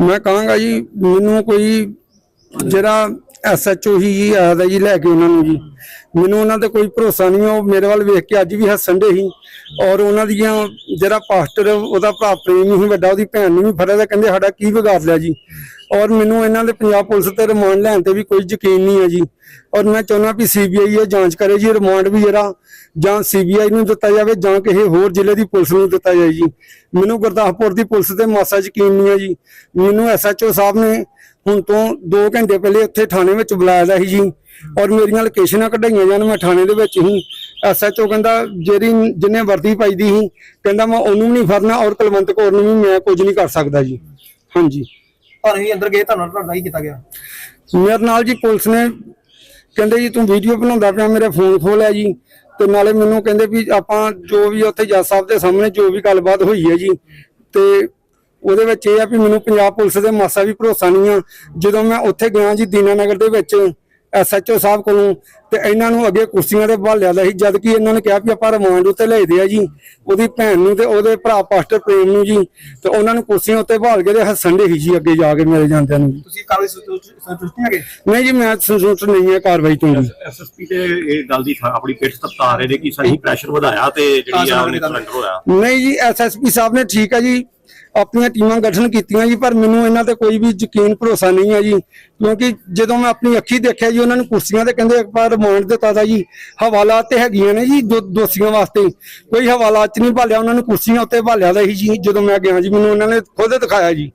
ਮੈਂ ਕਹਾਂਗਾ ਜੀ, ਮੈਨੂੰ ਕੋਈ ਜਿਹੜਾ ਐਸਐਚਓ ਹੀ ਜੀ ਆਇਆ ਜੀ ਲੈ ਕੇ ਉਹਨਾਂ ਨੂੰ ਜੀ। ਮੈਨੂੰ ਉਹਨਾਂ ਤੇ ਕੋਈ ਭਰੋਸਾ ਨਹੀਂ, ਉਹ ਮੇਰੇ ਵੱਲ ਵੇਖ ਕੇ ਅੱਜ ਵੀ ਹੱਸਣ ਦੇ ਸੀ ਔਰ ਉਹਨਾਂ ਦੀਆਂ ਜਿਹੜਾ ਪਾਸਟਰ, ਉਹਦਾ ਭਰਾ ਪ੍ਰੇਮੀ ਹੀ ਵੱਡਾ, ਉਹਦੀ ਭੈਣ ਨੂੰ ਵੀ ਫੜਿਆ ਤਾਂ ਕਹਿੰਦੇ ਸਾਡਾ ਕੀ ਵਿਗਾੜ ਲਿਆ ਜੀ। ਔਰ ਮੈਨੂੰ ਇਹਨਾਂ ਦੇ ਪੰਜਾਬ ਪੁਲਿਸ ਤੇ ਰਿਮਾਂਡ ਲੈਣ ਤੇ ਵੀ ਕੋਈ ਯਕੀਨ ਨਹੀਂ ਹੈ ਜੀ। ਔਰ ਮੈਂ ਚਾਹੁੰਦਾ ਵੀ ਸੀਬੀਆਈ ਇਹ ਜਾਂਚ ਕਰੇ ਜੀ, ਰਿਮਾਂਡ ਵੀ ਜਿਹੜਾ ਜਾਂ ਸੀਬੀਆਈ ਨੂੰ ਦਿੱਤਾ ਜਾਵੇ ਜਾਂ ਕਿਸੇ ਹੋਰ ਜ਼ਿਲ੍ਹੇ ਦੀ ਪੁਲਿਸ ਨੂੰ ਦਿੱਤਾ ਜਾਏ ਜੀ। ਮੈਨੂੰ ਗੁਰਦਾਸਪੁਰ ਦੀ ਪੁਲਿਸ ਤੇ ਮਾਸਾ ਯਕੀਨ ਨਹੀਂ ਹੈ ਜੀ। ਮੈਨੂੰ ਐਸਐਚਓ ਸਾਹਿਬ ਨੇ ਹੁਣ ਤੋਂ 2 ਘੰਟੇ ਪਹਿਲੇ ਉੱਥੇ ਥਾਣੇ ਵਿੱਚ ਬੁਲਾਇਆ ਦਾ ਸੀ ਜੀ। ਔਰ ਮੇਰੀਆਂ ਲੋਕੇਸ਼ਨਾਂ ਕਢਾਈਆਂ ਜਾਣ, ਮੈਂ ਥਾਣੇ ਦੇ ਵਿੱਚ ਹੀ ਐਸਐਚਓ ਕਹਿੰਦਾ ਜਿਹੜੀ ਜਿੰਨੇ ਵਰਦੀ ਪਾਈ ਦੀ ਸੀ, ਕਹਿੰਦਾ ਮੈਂ ਉਹਨੂੰ ਵੀ ਨਹੀਂ ਫੜਨਾ ਔਰ ਕੁਲਵੰਤ ਕੌਰ ਨੂੰ ਵੀ ਮੈਂ ਕੁਝ ਨਹੀਂ ਕਰ ਸਕਦਾ ਜੀ। ਹਾਂਜੀ। ਤੁਹਾਨੂੰ ਵੀ ਅੰਦਰ ਗਏ, ਤੁਹਾਨੂੰ ਤੁਹਾਡਾ ਕੀ ਕੀਤਾ ਗਿਆ। ਮੇਰੇ ਨਾਲ ਜੀ ਪੁਲਿਸ ਨੇ ਕਹਿੰਦੇ ਜੀ, ਤੂੰ ਵੀਡੀਓ ਬਣਾਉਂਦਾ ਪਿਆ, ਮੇਰੇ ਫੋਨ ਖੋਲਿਆ ਜੀ। ਤੇ ਨਾਲੇ ਮੈਨੂੰ ਕਹਿੰਦੇ ਵੀ ਆਪਾਂ ਜੋ ਵੀ ਉੱਥੇ ਜੱਜ ਸਾਹਿਬ ਦੇ ਸਾਹਮਣੇ ਜੋ ਵੀ ਗੱਲਬਾਤ ਹੋਈ ਹੈ ਜੀ, ਤੇ ਉਹਦੇ ਵਿੱਚ ਇਹ ਆ ਵੀ ਮੈਨੂੰ ਪੰਜਾਬ ਪੁਲਿਸ ਦੇ ਮਾਸਾ ਵੀ ਭਰੋਸਾ ਨਹੀਂ ਆ। ਜਦੋਂ ਮੈਂ ਉੱਥੇ ਗਿਆ ਜੀ ਦੀਨਾਨਗਰ ਦੇ ਵਿੱਚ ਐਸਐਚਓ ਸਾਹਿਬ ਕੋਲੋਂ ਤੇ ਇਹਨਾਂ ਨੂੰ ਅੱਗੇ ਕੁਰਸੀਆਂ ਤੇ ਬਹਾਲਿਆ ਦਾ ਸੀ ਜਦ ਕਿ ਇਹਨਾਂ ਨੇ ਕਿਹਾ ਵੀ ਆਪਾਂ ਰਿਮਾਂਡ ਉੱਤੇ ਲਿਆਦੇ ਆ ਜੀ ਉਹਦੀ ਭੈਣ ਨੂੰ ਤੇ ਉਹਦੇ ਭਰਾ ਪਾਸਟਰ ਪ੍ਰੇਮ ਨੂੰ ਜੀ ਤੇ ਉਹਨਾਂ ਨੂੰ ਕੁਰਸੀਆਂ ਉੱਤੇ ਬਹਾਲ ਕੇ ਤੇ ਹੱਸਣ ਦੇ ਸੀ ਜੀ ਅੱਗੇ ਜਾ ਕੇ ਮੇਰੇ ਜਾਂਦਿਆਂ ਨੂੰ। ਤੁਸੀਂ ਕਾਰਵਾਈ ਸੰਤੁਸ਼ਟ ਨਹੀਂ ਹੈਗੇ? ਨਹੀਂ ਜੀ ਮੈਂ ਸੰਤੁਸ਼ਟ ਨਹੀਂ ਹੈ ਕਾਰਵਾਈ ਤੋਂ ਜੀ। ਐਸਐਸਪੀ ਤੇ ਇਹ ਗੱਲ ਦੀ ਆਪਣੀ ਪਿੱਠ ਤਪਤਾ ਰਹੇ ਨੇ ਕਿ ਸਹੀ ਪ੍ਰੈਸ਼ਰ ਵਧਾਇਆ ਤੇ ਜਿਹੜੀ ਆ ਉਹਨੇ ਸਰੈਂਡਰ ਹੋਇਆ? ਨਹੀਂ ਜੀ ਐਸਐਸਪੀ ਸਾਹਿਬ ਨੇ ਠੀਕ ਹੈ ਜੀ ਆਪਣੀਆਂ ਟੀਮਾਂ ਗਠਨ ਕੀਤੀਆਂ ਜੀ, ਪਰ ਮੈਨੂੰ ਇਹਨਾਂ ਤੇ ਕੋਈ ਵੀ ਯਕੀਨ ਭਰੋਸਾ ਨਹੀਂ ਹੈ ਜੀ। ਕਿਉਂਕਿ ਜਦੋਂ ਮੈਂ ਆਪਣੀ ਅੱਖੀ ਦੇਖਿਆ ਜੀ, ਉਹਨਾਂ ਨੂੰ ਕੁਰਸੀਆਂ ਤੇ ਕਹਿੰਦੇ ਇੱਕ ਵਾਰ ਰਿਮਾਂਡ ਦਿੱਤਾ ਦਾ ਜੀ। ਹਵਾਲਾਤ ਤੇ ਹੈਗੀਆਂ ਨੇ ਜੀ, ਦੋ- ਦੋਸ਼ੀਆਂ ਵਾਸਤੇ। ਕੋਈ ਹਵਾਲਾਤ ਚ ਨਹੀਂ ਭਾਲਿਆ, ਉਹਨਾਂ ਨੂੰ ਕੁਰਸੀਆਂ ਉੱਤੇ ਭਾਲਿਆ ਦਾ ਸੀ ਜੀ, ਜਦੋਂ ਮੈਂ ਗਿਆ ਜੀ, ਮੈਨੂੰ ਉਹਨਾਂ ਨੇ ਖੁਦ ਦਿਖਾਇਆ ਜੀ।